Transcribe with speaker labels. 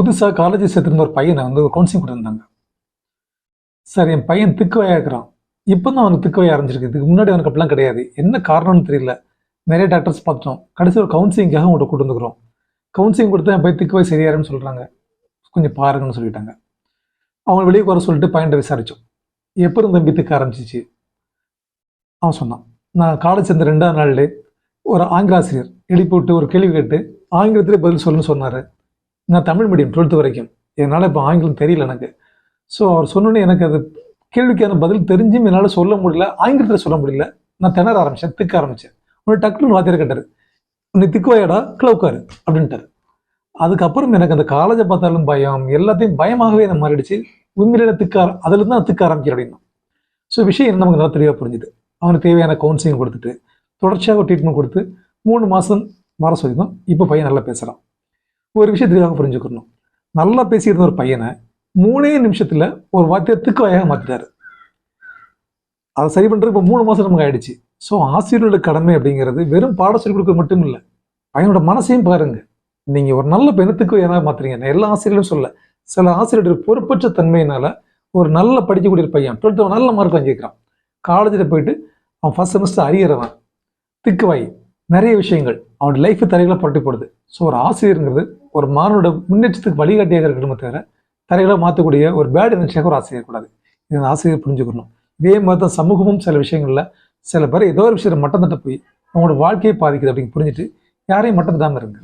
Speaker 1: புதுசாக காலேஜ் சேர்த்துருந்த ஒரு பையனை வந்து ஒரு கவுன்சிலிங் கொடுத்துருந்தாங்க. சார் என் பையன் திக்குவையாக இருக்கிறான். இப்போ தான் அவனுக்கு திக்குவையாக ஆரம்பிச்சிருக்கு. இதுக்கு முன்னாடி அவனுக்கு அப்படிலாம் கிடையாது. என்ன காரணம்னு தெரியல. நிறைய டாக்டர்ஸ் பார்த்துட்டோம். கடைசி ஒரு கவுன்சிலிங்காக உங்கள்கிட்ட கொண்டு வந்துக்கிறோம் கவுன்சிலிங் கொடுத்தா என் பையன் திக்குவாய் சரியாருன்னு சொல்கிறாங்க கொஞ்சம் பாருங்கன்னு சொல்லிட்டாங்க. அவங்க வெளியே வர சொல்லிட்டு பையன்கிட்ட விசாரித்தோம் எப்போ தம்பி திக்க ஆரம்பிச்சிச்சு? அவன் சொன்னான். நான் காலேஜ் சேர்ந்த ரெண்டாவது நாள்லே ஒரு ஆங்கில ஆசிரியர் எழுப்பி விட்டு ஒரு கேள்வி கேட்டு ஆங்கிலத்திலே பதில் சொல்லுன்னு சொன்னார். நான் தமிழ் மீடியம் டுவெல்த்து வரைக்கும். என்னால் இப்போ ஆங்கிலம் தெரியல எனக்கு. ஸோ அவர் சொன்னோன்னே எனக்கு அது கேள்விக்கான பதில் தெரிஞ்சும் என்னால் சொல்ல முடியல. ஆங்கிலத்தில் சொல்ல முடியல. நான் திணற ஆரம்பித்தேன் திக்க ஆரம்பித்தேன் உன்னை டக்குன்னு வாத்தியார் கேட்டார் உன்னை திக்குவாயடா? கிளவுக்காரு அப்படின்ட்டாரு. அதுக்கப்புறம் எனக்கு அந்த காலேஜை பார்த்தாலும் பயம். எல்லாத்தையும் பயமாகவே என்ன மாறிடுச்சு. உண்மையில திக்க அதுலேருந்து அதுல தான் திக்க ஆரம்பிக்கிறேன் அப்படின்னா. ஸோ விஷயம் என்ன நமக்கு நல்லா தெளிவாக புரிஞ்சுது. அவனுக்கு தேவையான கவுன்சிலிங் கொடுத்துட்டு தொடர்ச்சியாக ட்ரீட்மெண்ட் கொடுத்து மூணு மாதம் வர சொல்லியிருந்தோம். இப்போ பையன் நல்லா பேசுகிறான் ஒரு விஷயம் தெளிவாக புரிஞ்சுக்கணும். நல்லா பேசியிருந்த ஒரு பையனை மூணே நிமிஷத்தில் ஒரு வாத்தியத்துக்கு திக்குவாயாக மாற்றிட்டாரு அதை சரி பண்ணுறது இப்போ மூணு மாதம் நமக்கு ஆயிடுச்சு. ஸோ ஆசிரியர்களோட கடமை அப்படிங்கிறது வெறும் பாடம் சொல்லிக் கொடுக்க மட்டும் இல்லை. பையனோட மனசையும் பாருங்க. நீங்கள் ஒரு நல்ல பெணத்துக்கு ஏதாவது மாற்றுறீங்க நான் எல்லா ஆசிரியர்களும் சொல்ல சில ஆசிரியர்கள் பொறுப்பற்ற தன்மையினால ஒரு நல்ல படிக்கக்கூடிய ஒரு பையன் டுவெல்த்து நல்ல மார்க் வாங்கிக்கிறான் காலேஜில் போயிட்டு அவன் ஃபர்ஸ்ட் செமஸ்டர் அறியறவன் திக்குவாய் நிறைய விஷயங்கள் அவனோட லைஃப் தலைகளை புரட்டி போடுது. ஸோ ஒரு ஆசிரியருங்கிறது ஒரு மாணவனோட முன்னேற்றத்துக்கு வழிகாட்டியாக இருக்கணுமே தவிர தரையில மாற்றக்கூடிய ஒரு பேட் எனர்ஜியாக ஒரு ஆசிரியர் கூடாது. இது ஆசிரியர் புரிஞ்சுக்கணும். இதே மாதிரி தான் சமூகமும் சில விஷயங்களில் சில பேர் ஏதோ ஒரு விஷயத்தை மட்டம் தட்ட போய் அவங்களோட வாழ்க்கையை பாதிக்குது அப்படின்னு புரிஞ்சுட்டு யாரையும் மட்டம் தட்டாமல் இருங்க.